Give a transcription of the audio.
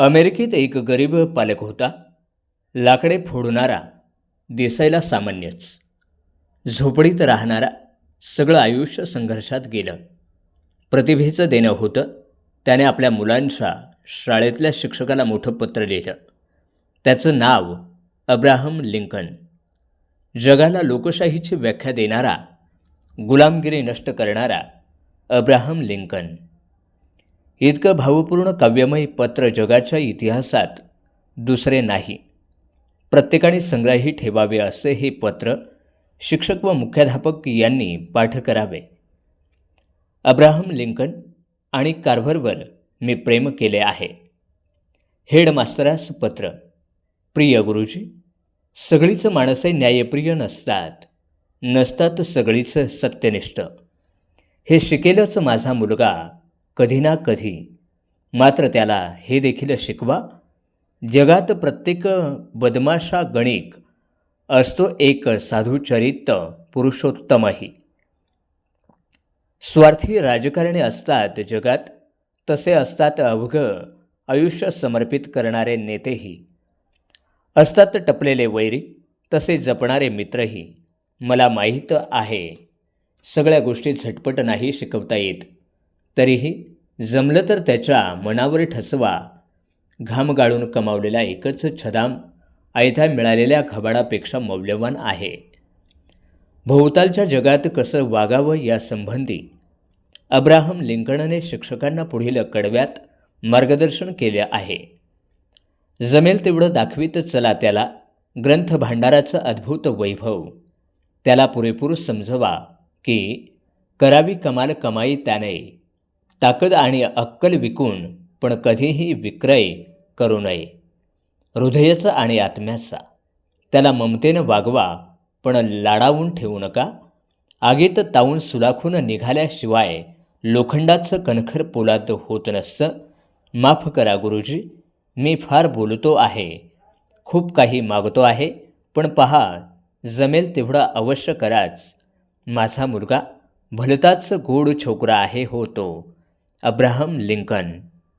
अमेरिकेत एक गरीब पालक होता. लाकडे फोडणारा दिसायला सामान्यच. झोपडीत राहणारा सगळं आयुष्य संघर्षात गेलं. प्रतिभेचं देणं होतं. त्याने आपल्या मुलांच्या शाळेतल्या शिक्षकाला मोठं पत्र लिहिलं. त्याचं नाव अब्राहम लिंकन. जगाला लोकशाहीची व्याख्या देणारा गुलामगिरी नष्ट करणारा अब्राहम लिंकन. इतकं भावपूर्ण काव्यमय पत्र जगाच्या इतिहासात दुसरे नाही. प्रत्येकाने संग्रही ठेवावे असे हे पत्र शिक्षक व मुख्याध्यापक यांनी पाठ करावे. अब्राहम लिंकन आणि कार्व्हरवर मी प्रेम केले आहे. हेडमास्तरास पत्र. प्रिय गुरुजी सगळीच माणसे न्यायप्रिय नसतात. नसतात सगळीच सत्यनिष्ठ. हे शिकेलच माझा मुलगा कधी ना कधी. मात्र त्याला हे देखील शिकवा जगात प्रत्येक बदमाशा गणिक असतो एक साधुचरित पुरुषोत्तमही. स्वार्थी राजकारणी असतात जगात तसे असतात अवघ आयुष्य समर्पित करणारे नेतेही. असतात टपलेले वैरी तसे जपणारे मित्रही. मला माहीत आहे सगळ्या गोष्टी झटपट नाही शिकवता येत. तरीही जमलं तर त्याच्या मनावर ठसवा. घाम गाळून कमावलेला एकच छदाम आयथा मिळालेल्या घबाडापेक्षा मौल्यवान आहे. भोवतालच्या जगात कसं वागावं या संबंधी अब्राहम लिंकनने शिक्षकांना पुढील कडव्यात मार्गदर्शन केले आहे. जमेल तेवढं दाखवीत चला त्याला ग्रंथ भांडाराचं अद्भुत वैभव. त्याला पुरेपूर समजवा की करावी कमाल कमाई त्याने. ताकद आणि अक्कल विकून पण कधीही विक्रय करू नये. हृदयाचा आणि आत्म्याचा. त्याला ममतेनं वागवा पण लाडावून ठेवू नका. आगीत तावून सुलाखून निघाल्याशिवाय लोखंडाचं कणखर पोलाद होत नसतं. माफ करा गुरुजी मी फार बोलतो आहे. खूप काही मागतो आहे पण पहा जमेल तेवढं अवश्य कराच. माझा मुलगा भलताच गोड छोकरा आहे हो तो अब्राहम लिंकन